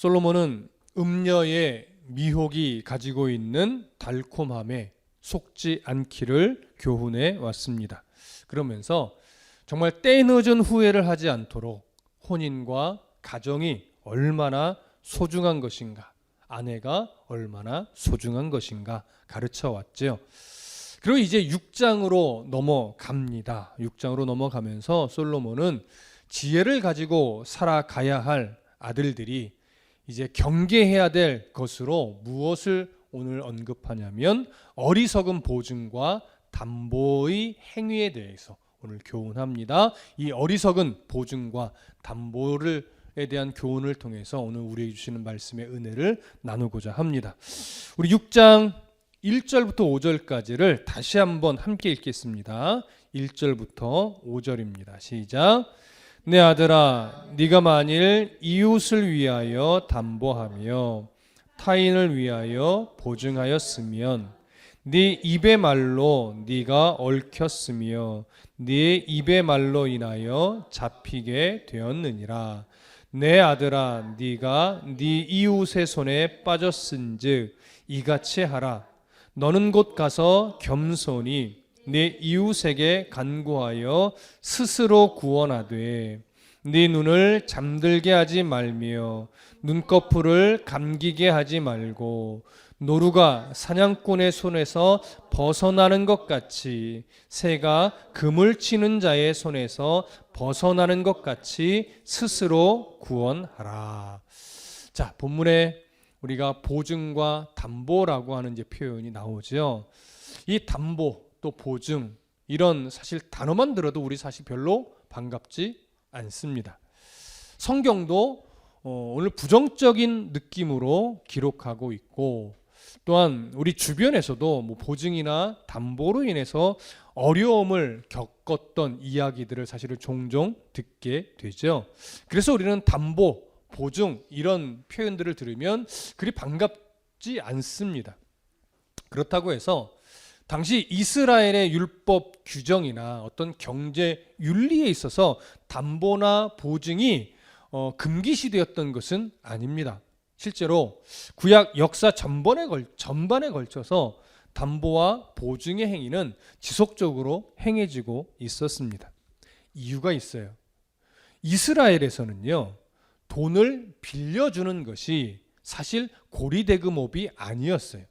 솔로몬은 음녀의 미혹이 가지고 있는 달콤함에 속지 않기를 교훈해 왔습니다. 그러면서 정말 때늦은 후회를 하지 않도록 혼인과 가정이 얼마나 소중한 것인가, 아내가 얼마나 소중한 것인가 가르쳐 왔죠. 그리고 이제 6장으로 넘어갑니다. 6장으로 넘어가면서 솔로몬은 지혜를 가지고 살아가야 할 아들들이 이제 경계해야 될 것으로 무엇을 오늘 언급하냐면 어리석은 보증과 담보의 행위에 대해서 오늘 교훈합니다. 이 어리석은 보증과 담보를 에 대한 교훈을 통해서 오늘 우리에게 주시는 말씀의 은혜를 나누고자 합니다. 우리 6장 1절부터 5절까지를 다시 한번 함께 읽겠습니다. 1절부터 5절입니다. 시작. 내 아들아 네가 만일 이웃을 위하여 담보하며 타인을 위하여 보증하였으면 네 입의 말로 네가 얽혔으며 네 입의 말로 인하여 잡히게 되었느니라. 내 아들아 네가 네 이웃의 손에 빠졌은즉 이같이 하라. 너는 곧 가서 겸손히 내 이웃에게 간구하여 스스로 구원하되 네 눈을 잠들게 하지 말며 눈꺼풀을 감기게 하지 말고 노루가 사냥꾼의 손에서 벗어나는 것 같이 새가 금을 치는 자의 손에서 벗어나는 것 같이 스스로 구원하라. 자, 본문에 우리가 보증과 담보라고 하는 이제 표현이 나오죠. 이 담보 또 보증 이런 사실 단어만 들어도 우리 사실 별로 반갑지 않습니다. 성경도 어, 오늘 부정적인 느낌으로 기록하고 있고 또한 우리 주변에서도 뭐 보증이나 담보로 인해서 어려움을 겪었던 이야기들을 사실은 종종 듣게 되죠. 그래서 우리는 담보, 보증 이런 표현들을 들으면 그리 반갑지 않습니다. 그렇다고 해서 당시 이스라엘의 율법 규정이나 어떤 경제 윤리에 있어서 담보나 보증이 어, 금기시되었던 것은 아닙니다. 실제로 구약 역사 전반에 걸 전반에 걸쳐서 담보와 보증의 행위는 지속적으로 행해지고 있었습니다. 이유가 있어요. 이스라엘에서는요. 돈을 빌려주는 것이 사실 고리대금업이 아니었어요.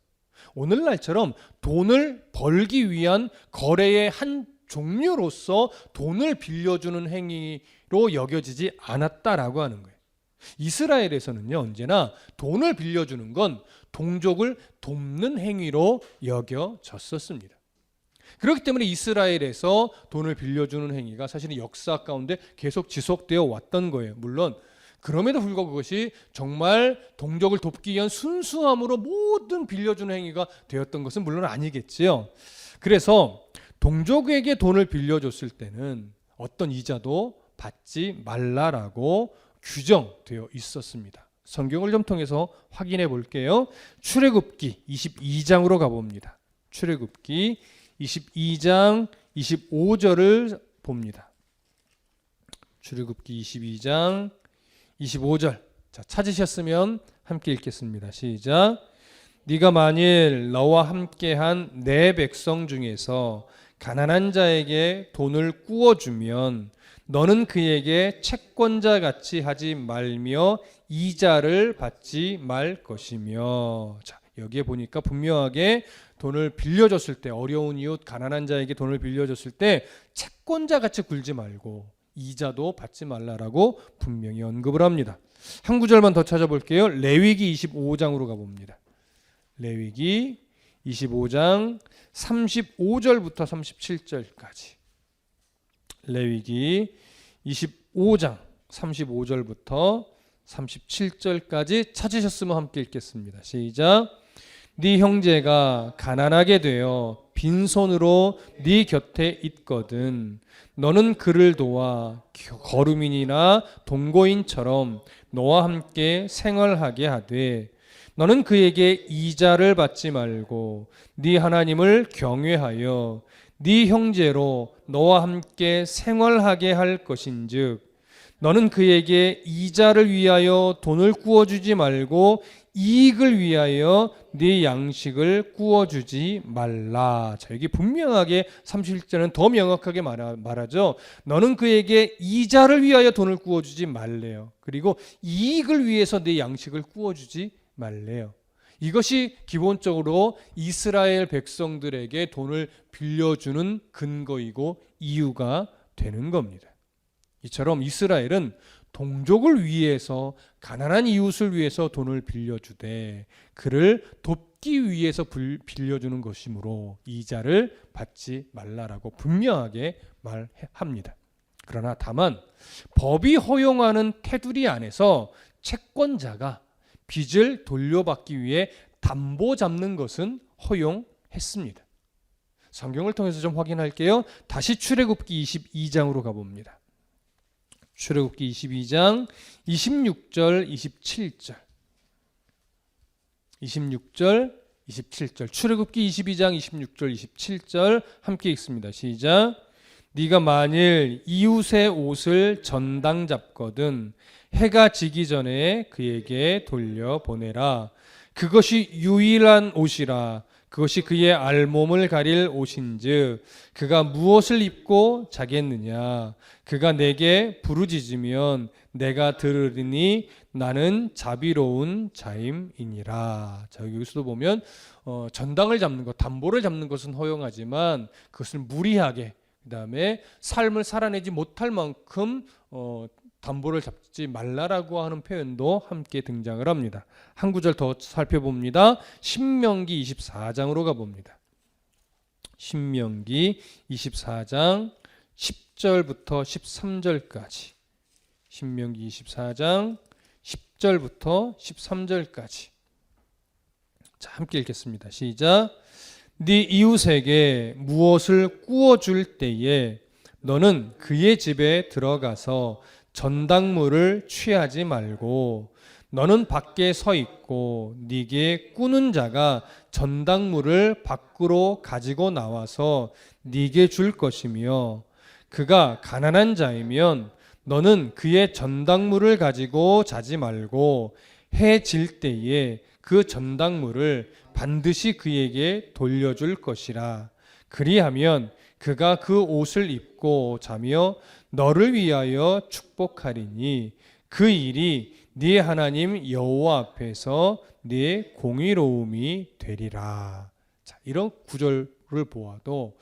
오늘날처럼 돈을 벌기 위한 거래의 한 종류로서 돈을 빌려주는 행위로 여겨지지 않았다라고 하는 거예요. 이스라엘에서는요, 언제나 돈을 빌려주는 건 동족을 돕는 행위로 여겨졌었습니다. 그렇기 때문에 이스라엘에서 돈을 빌려주는 행위가 사실은 역사 가운데 계속 지속되어 왔던 거예요. 물론 그럼에도 불구하고 그것이 정말 동족을 돕기 위한 순수함으로 모든 빌려주는 행위가 되었던 것은 물론 아니겠지요. 그래서 동족에게 돈을 빌려줬을 때는 어떤 이자도 받지 말라라고 규정되어 있었습니다. 성경을 좀 통해서 확인해 볼게요. 출애굽기 22장으로 가봅니다. 출애굽기 22장 25절을 봅니다. 출애굽기 22장 25절. 자, 찾으셨으면 함께 읽겠습니다. 시작. 네가 만일 너와 함께한 내 백성 중에서 가난한 자에게 돈을 꾸어 주면 너는 그에게 채권자 같이 하지 말며 이자를 받지 말 것이며 자 여기에 보니까 분명하게 돈을 빌려줬을 때 어려운 이웃 가난한 자에게 돈을 빌려줬을 때 채권자 같이 굴지 말고 이자도 받지 말라라고 분명히 언급을 합니다. 한 구절만 더 찾아볼게요. 레위기 25장으로 가봅니다. 레위기 25장 35절부터 37절까지. 레위기 25장 35절부터 37절까지 찾으셨으면 함께 읽겠습니다. 시작. 네 형제가 가난하게 되어 빈손으로 네 곁에 있거든. 너는 그를 도와 거루민이나 동거인처럼 너와 함께 생활하게 하되 너는 그에게 이자를 받지 말고 네 하나님을 경외하여 네 형제로 너와 함께 생활하게 할 것인즉 너는 그에게 이자를 위하여 돈을 구워주지 말고 이익을 위하여 네 양식을 구워주지 말라. 자, 여기 분명하게 31절은 더 명확하게 말하, 말하죠. 너는 그에게 이자를 위하여 돈을 구워주지 말래요. 그리고 이익을 위해서 네 양식을 구워주지 말래요. 이것이 기본적으로 이스라엘 백성들에게 돈을 빌려주는 근거이고 이유가 되는 겁니다. 이처럼 이스라엘은 동족을 위해서 가난한 이웃을 위해서 돈을 빌려주되 그를 돕기 위해서 불- 빌려주는 것이므로 이자를 받지 말라라고 분명하게 말합니다. 그러나 다만 법이 허용하는 테두리 안에서 채권자가 빚을 돌려받기 위해 담보 잡는 것은 허용했습니다. 성경을 통해서 좀 확인할게요. 다시 출애굽기 22장으로 가봅니다. 출애굽기 22장 26절 27절. 26절 27절. 출애굽기 22장 26절 27절 함께 읽습니다. 시작. 네가 만일 이웃의 옷을 전당 잡거든 해가 지기 전에 그에게 돌려 보내라. 그것이 유일한 옷이라 그것이 그의 알몸을 가릴 옷인즉 그가 무엇을 입고 자겠느냐 그가 내게 부르짖으면 내가 들으리니 나는 자비로운 자임이니라. 자 여기서도 보면 어, 전당을 잡는 것, 담보를 잡는 것은 허용하지만 그것을 무리하게 그 다음에 삶을 살아내지 못할 만큼 어, 담보를 잡지 말라라고 하는 표현도 함께 등장을 합니다. 한 구절 더 살펴봅니다. 신명기 24장으로 가봅니다. 신명기 24장 10절부터 13절까지 신명기 24장 10절부터 13절까지 자 함께 읽겠습니다. 시작 네 이웃에게 무엇을 구워 줄 때에 너는 그의 집에 들어가서 전당물을 취하지 말고 너는 밖에 서 있고 네게 꾸는 자가 전당물을 밖으로 가지고 나와서 네게 줄 것이며 그가 가난한 자이면 너는 그의 전당물을 가지고 자지 말고 해 질 때에 그 전당물을 반드시 그에게 돌려줄 것이라. 그리하면 그가 그 옷을 입고 자며 너를 위하여 축복하리니 그 일이 네 하나님 여호와 앞에서 네 공의로움이 되리라. 자, 이런 구절을 보아도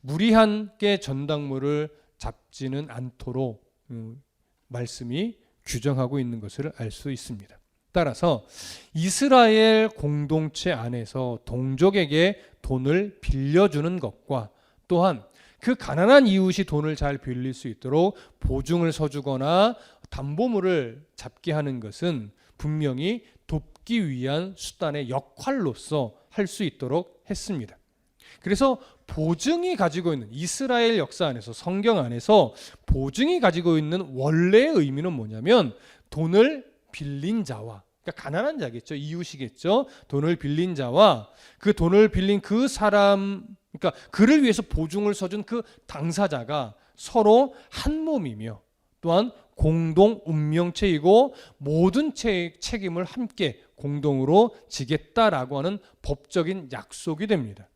무리한게 전당물을 잡지는 않도록 음, 말씀이 규정하고 있는 것을 알 수 있습니다. 따라서 이스라엘 공동체 안에서 동족에게 돈을 빌려주는 것과 또한 그 가난한 이웃이 돈을 잘 빌릴 수 있도록 보증을 서주거나 담보물을 잡게 하는 것은 분명히 돕기 위한 수단의 역할로서 할 수 있도록 했습니다. 그래서 보증이 가지고 있는 이스라엘 역사 안에서 성경 안에서 보증이 가지고 있는 원래의 의미는 뭐냐면 돈을 빌린 자와 그러니까 가난한 자겠죠 이웃이겠죠 돈을 빌린 자와 그 돈을 빌린 그 사람 그러니까 그를 위해서 보증을 서준 그 당사자가 서로 한 몸이며 또한 공동 운명체이고 모든 책, 책임을 함께 공동으로 지겠다라고 하는 법적인 약속이 됩니다.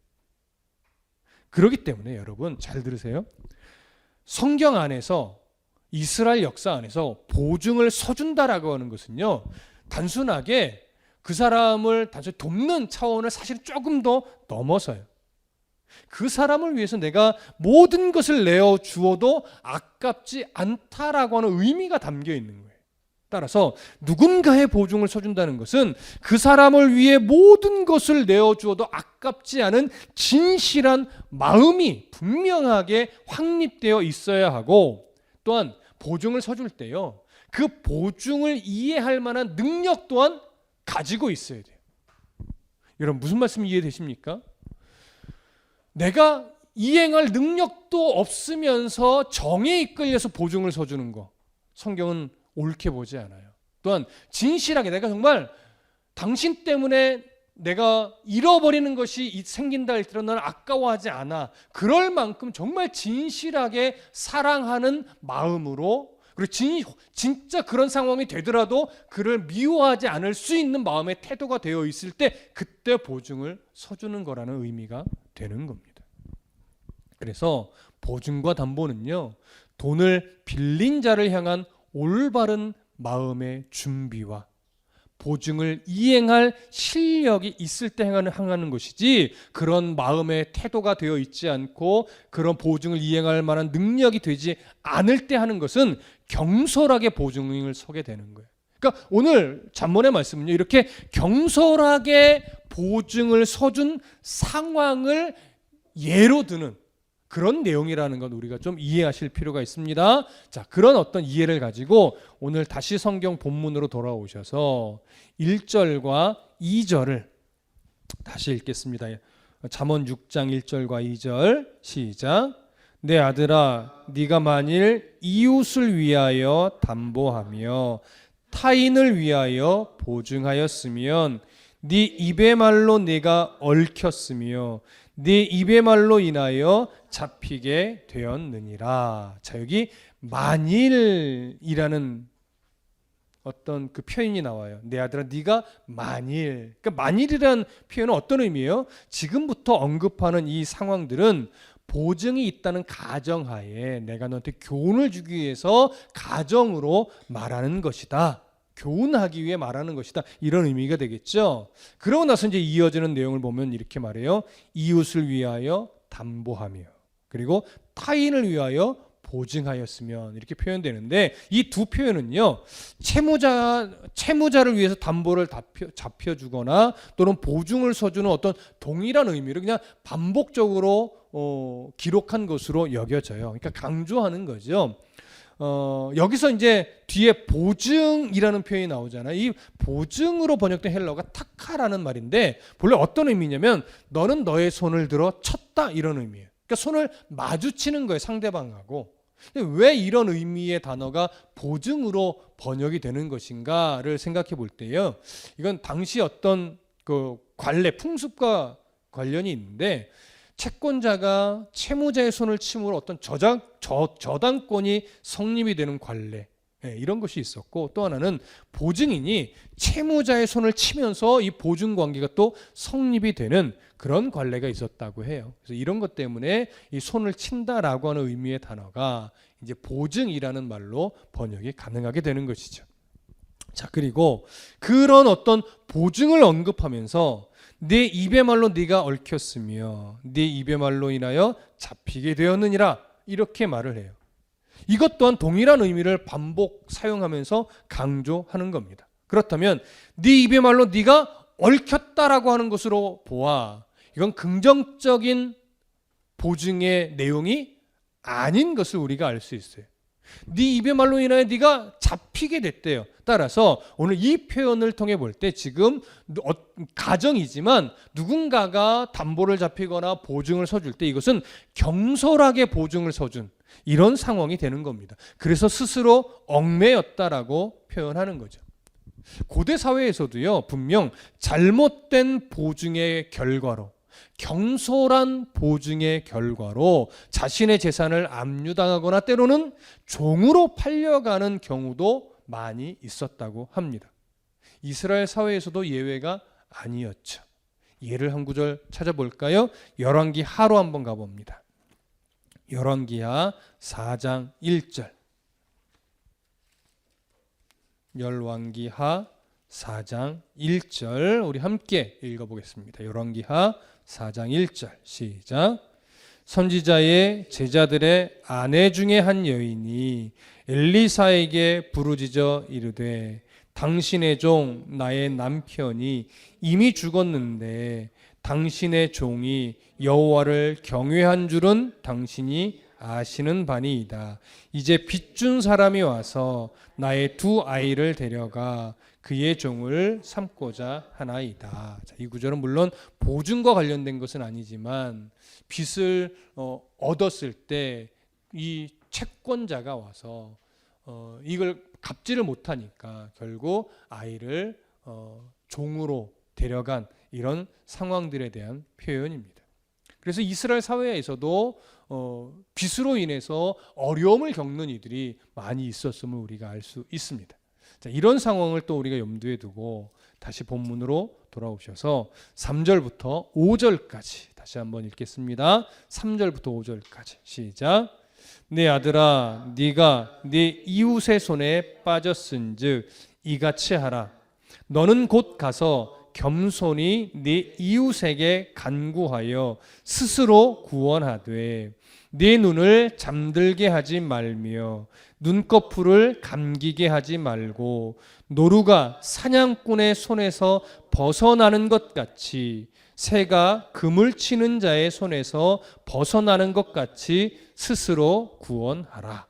그렇기 때문에 여러분 잘 들으세요. 성경 안에서 이스라엘 역사 안에서 보증을 서준다라고 하는 것은요. 단순하게 그 사람을 단순히 돕는 차원을 사실 조금 더 넘어서요. 그 사람을 위해서 내가 모든 것을 내어 주어도 아깝지 않다라고 하는 의미가 담겨 있는 거예요. 따라서 누군가의 보증을 서준다는 것은 그 사람을 위해 모든 것을 내어 주어도 아깝지 않은 진실한 마음이 분명하게 확립되어 있어야 하고 또한 보증을 서줄 때요. 그 보증을 이해할 만한 능력 또한 가지고 있어야 돼요. 여러분 무슨 말씀 이해되십니까? 내가 이행할 능력도 없으면서 정에 이끌려서 보증을 서주는 거 성경은 옳게 보지 않아요. 또한 진실하게 내가 정말 당신 때문에 내가 잃어버리는 것이 생긴다 할지라도 나는 아까워하지 않아. 그럴 만큼 정말 진실하게 사랑하는 마음으로 그리고 진, 진짜 그런 상황이 되더라도 그를 미워하지 않을 수 있는 마음의 태도가 되어 있을 때 그때 보증을 서주는 거라는 의미가 되는 겁니다. 그래서 보증과 담보는요, 돈을 빌린 자를 향한 올바른 마음의 준비와 보증을 이행할 실력이 있을 때 행하는, 행하는 것이지 그런 마음의 태도가 되어 있지 않고 그런 보증을 이행할 만한 능력이 되지 않을 때 하는 것은 경솔하게 보증을 서게 되는 거예요. 그러니까 오늘 잠언의 말씀은요 이렇게 경솔하게 보증을 서준 상황을 예로 드는 그런 내용이라는 건 우리가 좀 이해하실 필요가 있습니다. 자, 그런 어떤 이해를 가지고 오늘 다시 성경 본문으로 돌아오셔서 1절과 2절을 다시 읽겠습니다. 잠언 6장 1절과 2절 시작. 내 아들아 네가 만일 이웃을 위하여 담보하며 타인을 위하여 보증하였으면 네 입의 말로 네가 얽혔으며 네 입의 말로 인하여 잡히게 되었느니라. 자 여기 만일이라는 어떤 그 표현이 나와요. 내 아들아 네가 만일. 그러니까 만일이라는 표현은 어떤 의미예요? 지금부터 언급하는 이 상황들은 보증이 있다는 가정하에 내가 너한테 교훈을 주기 위해서 가정으로 말하는 것이다. 교훈하기 위해 말하는 것이다. 이런 의미가 되겠죠. 그러고 나서 이제 이어지는 내용을 보면 이렇게 말해요. 이웃을 위하여 담보하며 그리고 타인을 위하여 보증하였으면 이렇게 표현되는데 이 두 표현은요 채무자 채무자를 위해서 담보를 잡혀, 잡혀주거나 또는 보증을 서주는 어떤 동일한 의미를 그냥 반복적으로 어, 기록한 것으로 여겨져요. 그러니까 강조하는 거죠. 어, 여기서 이제 뒤에 보증이라는 표현이 나오잖아요. 이 보증으로 번역된 헬러가 타카라는 말인데 본래 어떤 의미냐면 너는 너의 손을 들어 쳤다 이런 의미예요. 그러니까 손을 마주치는 거예요 상대방하고. 왜 이런 의미의 단어가 보증으로 번역이 되는 것인가를 생각해 볼 때요. 이건 당시 어떤 그 관례 풍습과 관련이 있는데 채권자가 채무자의 손을 침으로 어떤 저장 저, 저당권이 성립이 되는 관례 예, 이런 것이 있었고 또 하나는 보증인이 채무자의 손을 치면서 이 보증 관계가 또 성립이 되는 그런 관례가 있었다고 해요. 그래서 이런 것 때문에 이 손을 친다라고 하는 의미의 단어가 이제 보증이라는 말로 번역이 가능하게 되는 것이죠. 자, 그리고 그런 어떤 보증을 언급하면서 내 입의 말로 네가 얽혔으며 네 입의 말로 인하여 잡히게 되었느니라 이렇게 말을 해요. 이것 또한 동일한 의미를 반복 사용하면서 강조하는 겁니다. 그렇다면 네 입의 말로 네가 얽혔다라고 하는 것으로 보아 이건 긍정적인 보증의 내용이 아닌 것을 우리가 알 수 있어요. 네 입의 말로 인하여 네가 잡히게 됐대요. 따라서 오늘 이 표현을 통해 볼 때 지금 어, 가정이지만 누군가가 담보를 잡히거나 보증을 서줄 때 이것은 경솔하게 보증을 서준 이런 상황이 되는 겁니다. 그래서 스스로 얽매였다라고 표현하는 거죠. 고대 사회에서도요, 분명 잘못된 보증의 결과로 경솔한 보증의 결과로 자신의 재산을 압류당하거나 때로는 종으로 팔려가는 경우도 많이 있었다고 합니다. 이스라엘 사회에서도 예외가 아니었죠. 예를 한 구절 찾아볼까요? 열왕기 하로 한번 가봅니다. 열왕기하 4장 1절. 열왕기하 4장 1절 우리 함께 읽어보겠습니다. 열왕기하 4장 1절 시작. 선지자의 제자들의 아내 중에 한 여인이 엘리사에게 부르짖어 이르되 당신의 종 나의 남편이 이미 죽었는데 당신의 종이 여호와를 경외한 줄은 당신이 아시는 바니이다. 이제 빚준 사람이 와서 나의 두 아이를 데려가 그의 종을 삼고자 하나이다. 자, 이 구절은 물론 보증과 관련된 것은 아니지만 빚을 어, 얻었을 때 이 채권자가 와서 어, 이걸 갚지를 못하니까 결국 아이를 어, 종으로 데려간 이런 상황들에 대한 표현입니다. 그래서 이스라엘 사회에서도 어, 빚으로 인해서 어려움을 겪는 이들이 많이 있었음을 우리가 알 수 있습니다. 자, 이런 상황을 또 우리가 염두에 두고 다시 본문으로 돌아오셔서 3절부터 5절까지 다시 한번 읽겠습니다. 3절부터 5절까지 시작. 내 아들아 네가 네 이웃의 손에 빠졌은즉 이같이 하라. 너는 곧 가서 겸손히 네 이웃에게 간구하여 스스로 구원하되 네 눈을 잠들게 하지 말며 눈꺼풀을 감기게 하지 말고 노루가 사냥꾼의 손에서 벗어나는 것 같이 새가 금을 치는 자의 손에서 벗어나는 것 같이 스스로 구원하라.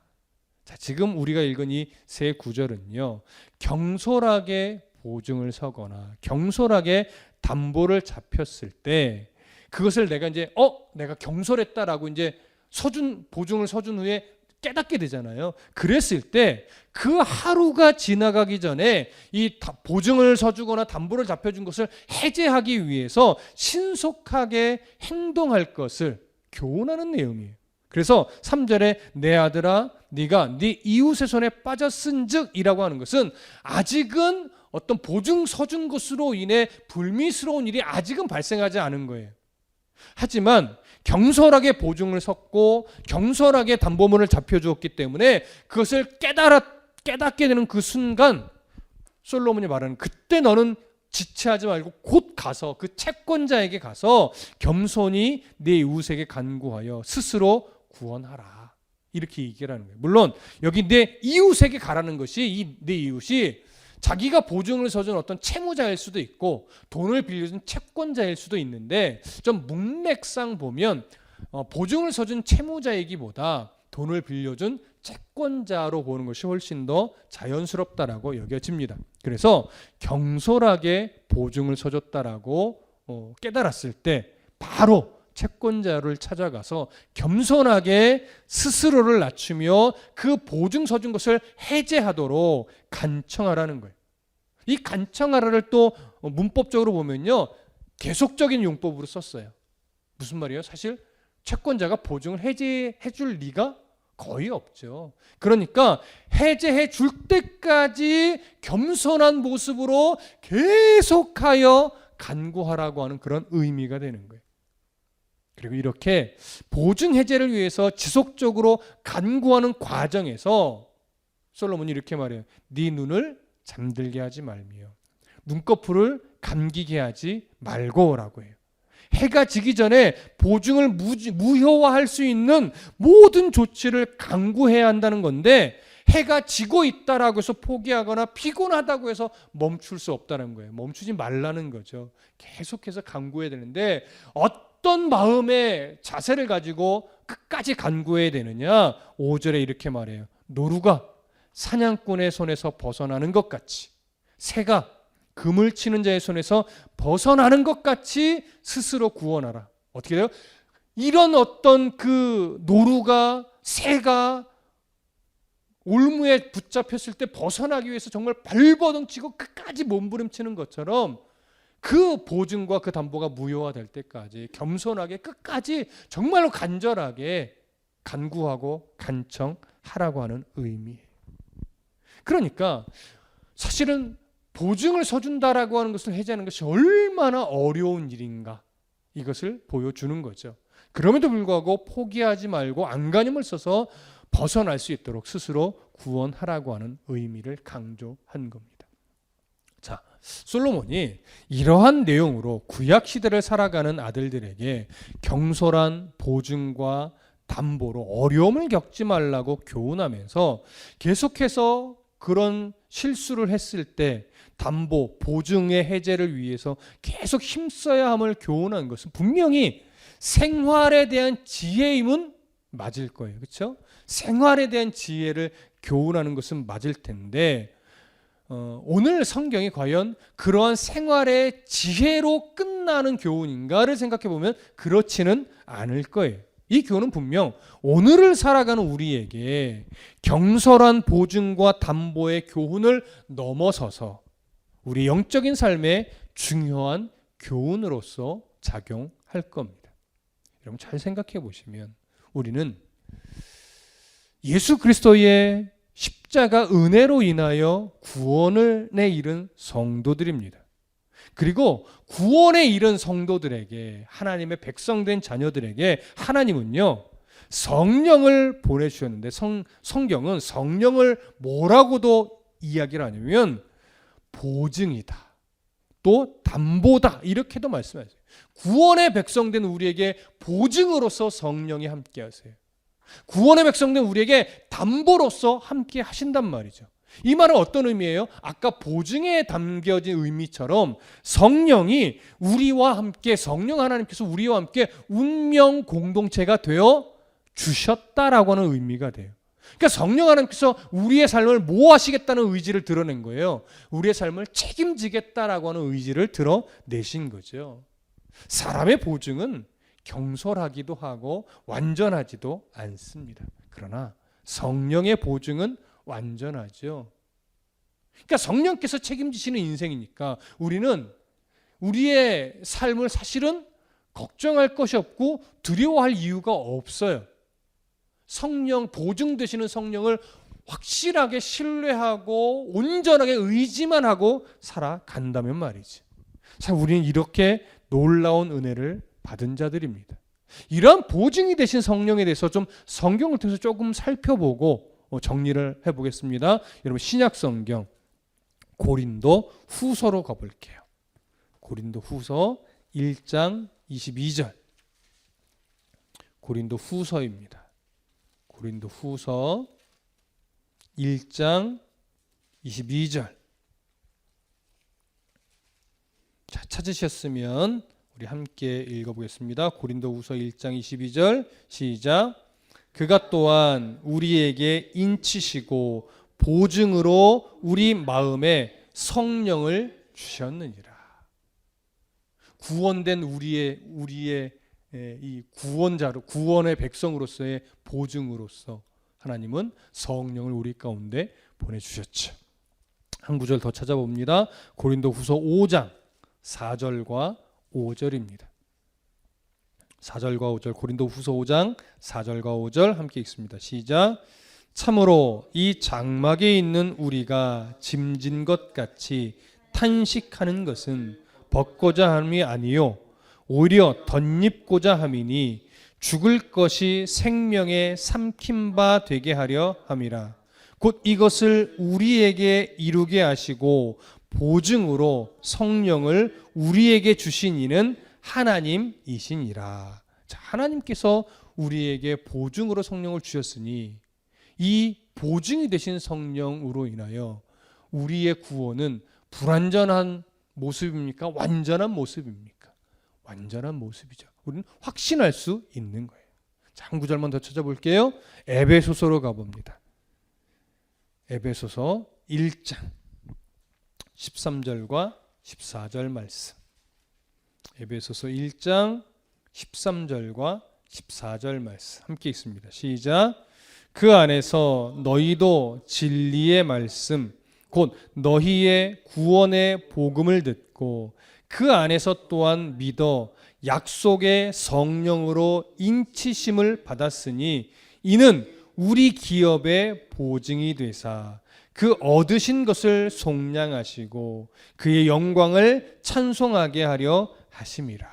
자, 지금 우리가 읽은 이 세 구절은요. 경솔하게 보증을 서거나 경솔하게 담보를 잡혔을 때 그것을 내가 이제 어 내가 경솔했다라고 이제 서준 보증을 서준 후에 깨닫게 되잖아요. 그랬을 때 그 하루가 지나가기 전에 이 다- 보증을 서주거나 담보를 잡혀준 것을 해제하기 위해서 신속하게 행동할 것을 교훈하는 내용이에요. 그래서 3절에 내 아들아 네가 네 이웃의 손에 빠졌은즉이라고 하는 것은 아직은 어떤 보증 서준 것으로 인해 불미스러운 일이 아직은 발생하지 않은 거예요. 하지만 경솔하게 보증을 섰고 경솔하게 담보물을 잡혀 주었기 때문에 그것을 깨달아 깨닫게 되는 그 순간 솔로몬이 말하는 그때 너는 지체하지 말고 곧 가서 그 채권자에게 가서 겸손히 내 이웃에게 간구하여 스스로 구원하라. 이렇게 얘기를 하는 거예요. 물론 여기 내 이웃에게 가라는 것이 이 내 이웃이 자기가 보증을 서준 어떤 채무자일 수도 있고 돈을 빌려준 채권자일 수도 있는데 좀 문맥상 보면 어, 보증을 서준 채무자이기보다 돈을 빌려준 채권자로 보는 것이 훨씬 더 자연스럽다라고 여겨집니다. 그래서 경솔하게 보증을 서줬다라고 어, 깨달았을 때 바로 채권자를 찾아가서 겸손하게 스스로를 낮추며 그 보증 서 준 것을 해제하도록 간청하라는 거예요. 이 간청하라를 또 문법적으로 보면요. 계속적인 용법으로 썼어요. 무슨 말이에요? 사실 채권자가 보증을 해제해 줄 리가 거의 없죠. 그러니까 해제해 줄 때까지 겸손한 모습으로 계속하여 간구하라고 하는 그런 의미가 되는 거예요. 그리고 이렇게 보증 해제를 위해서 지속적으로 간구하는 과정에서 솔로몬이 이렇게 말해요. 네 눈을 잠들게 하지 말며 눈꺼풀을 감기게 하지 말고라고 해요. 해가 지기 전에 보증을 무효화할 수 있는 모든 조치를 강구해야 한다는 건데 해가 지고 있다라고 해서 포기하거나 피곤하다고 해서 멈출 수 없다는 거예요. 멈추지 말라는 거죠. 계속해서 강구해야 되는데 어떤 마음의 자세를 가지고 끝까지 간구해야 되느냐? 5절에 이렇게 말해요. 노루가 사냥꾼의 손에서 벗어나는 것 같이 새가 금을 치는 자의 손에서 벗어나는 것 같이 스스로 구원하라. 어떻게 돼요? 이런 어떤 그 노루가 새가 올무에 붙잡혔을 때 벗어나기 위해서 정말 발버둥 치고 끝까지 몸부림치는 것처럼 그 보증과 그 담보가 무효화될 때까지 겸손하게 끝까지 정말로 간절하게 간구하고 간청하라고 하는 의미예요. 그러니까 사실은 보증을 서준다라고 하는 것을 해제하는 것이 얼마나 어려운 일인가 이것을 보여주는 거죠. 그럼에도 불구하고 포기하지 말고 안간힘을 써서 벗어날 수 있도록 스스로 구원하라고 하는 의미를 강조한 겁니다. 자, 솔로몬이 이러한 내용으로 구약 시대를 살아가는 아들들에게 경솔한 보증과 담보로 어려움을 겪지 말라고 교훈하면서 계속해서 그런 실수를 했을 때 담보, 보증의 해제를 위해서 계속 힘써야 함을 교훈한 것은 분명히 생활에 대한 지혜임은 맞을 거예요. 그렇죠? 생활에 대한 지혜를 교훈하는 것은 맞을 텐데 어, 오늘 성경이 과연 그러한 생활의 지혜로 끝나는 교훈인가를 생각해 보면 그렇지는 않을 거예요. 이 교훈은 분명 오늘을 살아가는 우리에게 경솔한 보증과 담보의 교훈을 넘어서서 우리 영적인 삶에 중요한 교훈으로서 작용할 겁니다. 여러분 잘 생각해 보시면 우리는 예수 그리스도의 십자가 은혜로 인하여 구원을 내 이른 성도들입니다. 그리고 구원에 이른 성도들에게 하나님의 백성된 자녀들에게 하나님은요 성령을 보내주셨는데 성, 성경은 성령을 뭐라고도 이야기를 하냐면 보증이다. 또 담보다. 이렇게도 말씀하세요. 구원의 백성된 우리에게 보증으로서 성령이 함께 하세요. 구원의 백성된 우리에게 담보로서 함께 하신단 말이죠. 이 말은 어떤 의미예요? 아까 보증에 담겨진 의미처럼 성령이 우리와 함께 성령 하나님께서 우리와 함께 운명 공동체가 되어 주셨다라고 하는 의미가 돼요. 그러니까 성령 하나님께서 우리의 삶을 뭐 하시겠다는 의지를 드러낸 거예요. 우리의 삶을 책임지겠다라고 하는 의지를 드러내신 거죠. 사람의 보증은 경솔하기도 하고 완전하지도 않습니다. 그러나 성령의 보증은 완전하죠. 그러니까 성령께서 책임지시는 인생이니까 우리는 우리의 삶을 사실은 걱정할 것이 없고 두려워할 이유가 없어요. 성령 보증 되시는 성령을 확실하게 신뢰하고 온전하게 의지만 하고 살아간다면 말이지. 자, 우리는 이렇게 놀라운 은혜를 받은 자들입니다. 이러한 보증이 되신 성령에 대해서 좀 성경을 통해서 조금 살펴보고 어, 정리를 해보겠습니다. 여러분 신약 성경 고린도 후서로 가볼게요. 고린도 후서 1장 22절. 고린도 후서입니다. 고린도 후서 1장 22절. 자, 찾으셨으면 우리 함께 읽어보겠습니다. 고린도 후서 1장 22절 시작. 그가 또한 우리에게 인치시고 보증으로 우리 마음에 성령을 주셨느니라. 구원된 우리의 우리의 에, 이 구원자로 구원의 백성으로서의 보증으로서 하나님은 성령을 우리 가운데 보내 주셨죠. 한 구절 더 찾아봅니다. 고린도 후서 5장 4절과 5절입니다. 4절과 5절 고린도 후서 5장 4절과 5절 함께 읽습니다. 시작. 참으로 이 장막에 있는 우리가 짐진 것 같이 탄식하는 것은 벗고자 함이 아니요 오히려 덧입고자 함이니 죽을 것이 생명에 삼킨 바 되게 하려 함이라. 곧 이것을 우리에게 이루게 하시고 보증으로 성령을 우리에게 주신 이는 하나님이시니라. 자, 하나님께서 우리에게 보증으로 성령을 주셨으니 이 보증이 되신 성령으로 인하여 우리의 구원은 불완전한 모습입니까? 완전한 모습입니까? 완전한 모습이죠. 우리는 확신할 수 있는 거예요. 자, 한 구절만 더 찾아볼게요. 에베소서로 가봅니다. 에베소서 1장 13절과 14절 말씀. 에베소서 1장 13절과 14절 말씀 함께 있습니다. 시작. 그 안에서 너희도 진리의 말씀 곧 너희의 구원의 복음을 듣고 그 안에서 또한 믿어 약속의 성령으로 인치심을 받았으니 이는 우리 기업의 보증이 되사 그 얻으신 것을 속량하시고 그의 영광을 찬송하게 하려 하심이라.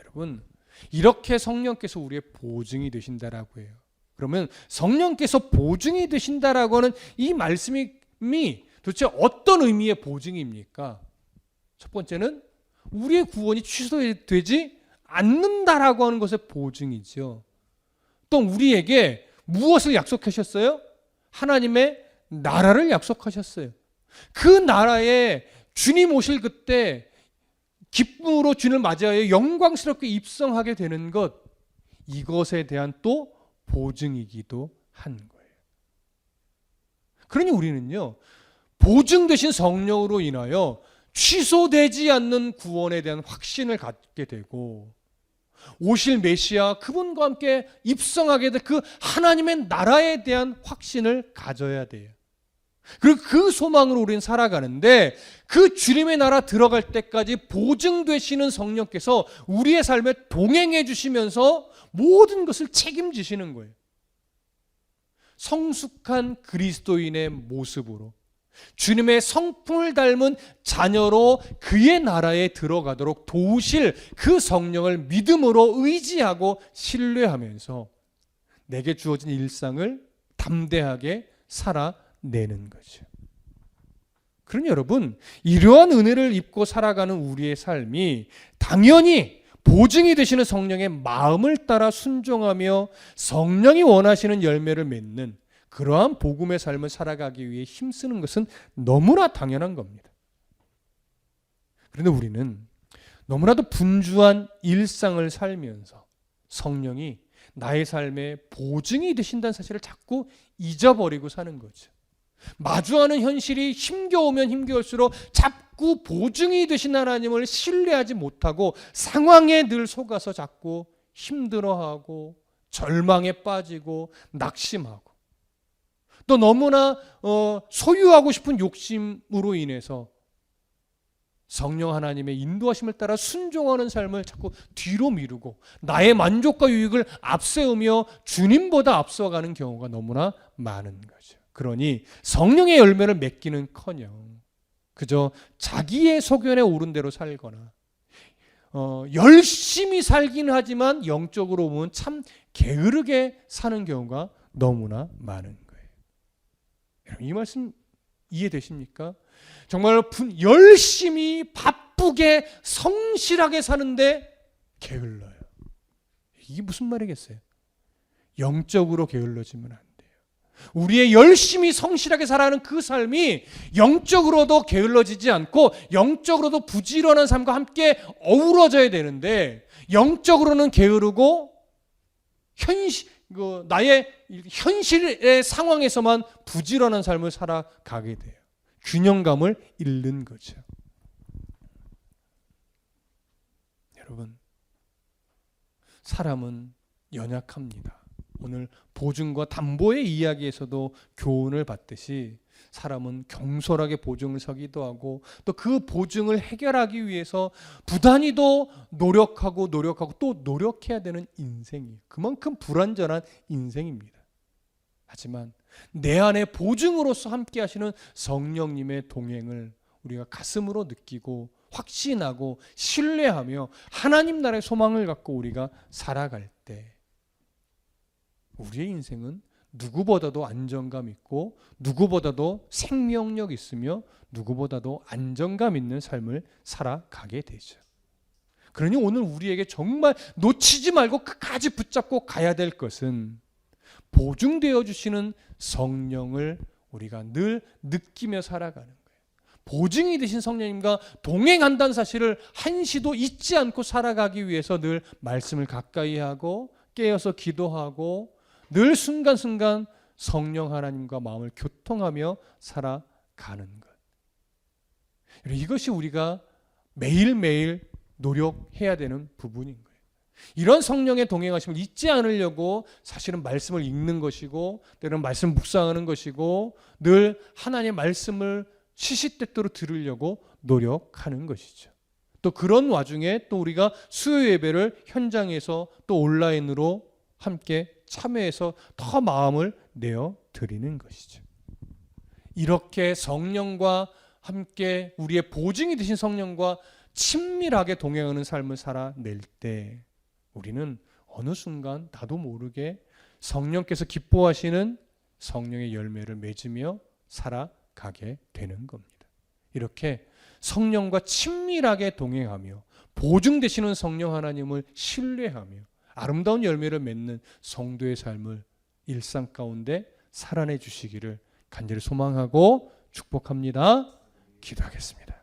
여러분, 이렇게 성령께서 우리의 보증이 되신다라고 해요. 그러면 성령께서 보증이 되신다라고 하는 이 말씀이 도대체 어떤 의미의 보증입니까? 첫 번째는 우리의 구원이 취소되지 않는다라고 하는 것의 보증이죠. 또 우리에게 무엇을 약속하셨어요? 하나님의 나라를 약속하셨어요. 그 나라에 주님 오실 그때 기쁨으로 주님을 맞이하여 영광스럽게 입성하게 되는 것 이것에 대한 또 보증이기도 한 거예요. 그러니 우리는요 보증 되신 성령으로 인하여 취소되지 않는 구원에 대한 확신을 갖게 되고 오실 메시아 그분과 함께 입성하게 될 그 하나님의 나라에 대한 확신을 가져야 돼요. 그리고 그 소망으로 우리는 살아가는데 그 주님의 나라 들어갈 때까지 보증되시는 성령께서 우리의 삶에 동행해 주시면서 모든 것을 책임지시는 거예요. 성숙한 그리스도인의 모습으로 주님의 성품을 닮은 자녀로 그의 나라에 들어가도록 도우실 그 성령을 믿음으로 의지하고 신뢰하면서 내게 주어진 일상을 담대하게 살아 내는 거죠. 그러니 여러분, 이러한 은혜를 입고 살아가는 우리의 삶이 당연히 보증이 되시는 성령의 마음을 따라 순종하며 성령이 원하시는 열매를 맺는 그러한 복음의 삶을 살아가기 위해 힘쓰는 것은 너무나 당연한 겁니다. 그런데 우리는 너무나도 분주한 일상을 살면서 성령이 나의 삶의 보증이 되신다는 사실을 자꾸 잊어버리고 사는 거죠. 마주하는 현실이 힘겨우면 힘겨울수록 자꾸 보증이 되신 하나님을 신뢰하지 못하고 상황에 늘 속아서 자꾸 힘들어하고 절망에 빠지고 낙심하고 또 너무나 어, 소유하고 싶은 욕심으로 인해서 성령 하나님의 인도하심을 따라 순종하는 삶을 자꾸 뒤로 미루고 나의 만족과 유익을 앞세우며 주님보다 앞서가는 경우가 너무나 많은 거죠. 그러니 성령의 열매를 맺기는커녕 그저 자기의 소견에 오른 대로 살거나 어, 열심히 살긴 하지만 영적으로 보면 참 게으르게 사는 경우가 너무나 많은 거예요. 여러분 이 말씀 이해되십니까? 정말 분, 열심히 바쁘게 성실하게 사는데 게을러요. 이게 무슨 말이겠어요? 영적으로 게을러지면 안. 우리의 열심히 성실하게 살아가는 그 삶이 영적으로도 게을러지지 않고 영적으로도 부지런한 삶과 함께 어우러져야 되는데 영적으로는 게으르고 현실 그 나의 현실의 상황에서만 부지런한 삶을 살아가게 돼요. 균형감을 잃는 거죠. 여러분, 사람은 연약합니다. 오늘 보증과 담보의 이야기에서도 교훈을 받듯이 사람은 경솔하게 보증을 서기도 하고 또 그 보증을 해결하기 위해서 부단히도 노력하고 노력하고 또 노력해야 되는 인생이 그만큼 불완전한 인생입니다. 하지만 내 안에 보증으로서 함께 하시는 성령님의 동행을 우리가 가슴으로 느끼고 확신하고 신뢰하며 하나님 나라의 소망을 갖고 우리가 살아갈 때 우리의 인생은 누구보다도 안정감 있고 누구보다도 생명력 있으며 누구보다도 안정감 있는 삶을 살아가게 되죠. 그러니 오늘 우리에게 정말 놓치지 말고 끝까지 붙잡고 가야 될 것은 보증되어 주시는 성령을 우리가 늘 느끼며 살아가는 거예요. 보증이 되신 성령님과 동행한다는 사실을 한시도 잊지 않고 살아가기 위해서 늘 말씀을 가까이 하고 깨어서 기도하고 늘 순간순간 성령 하나님과 마음을 교통하며 살아가는 것. 이것이 우리가 매일매일 노력해야 되는 부분인 거예요. 이런 성령의 동행하심을 잊지 않으려고 사실은 말씀을 읽는 것이고 때로는 말씀 묵상하는 것이고 늘 하나님의 말씀을 시시때때로 들으려고 노력하는 것이죠. 또 그런 와중에 또 우리가 수요 예배를 현장에서 또 온라인으로 함께 참여해서 더 마음을 내어 드리는 것이죠. 이렇게 성령과 함께 우리의 보증이 되신 성령과 친밀하게 동행하는 삶을 살아낼 때 우리는 어느 순간 나도 모르게 성령께서 기뻐하시는 성령의 열매를 맺으며 살아가게 되는 겁니다. 이렇게 성령과 친밀하게 동행하며 보증되시는 성령 하나님을 신뢰하며 아름다운 열매를 맺는 성도의 삶을 일상 가운데 살아내 주시기를 간절히 소망하고 축복합니다. 기도하겠습니다.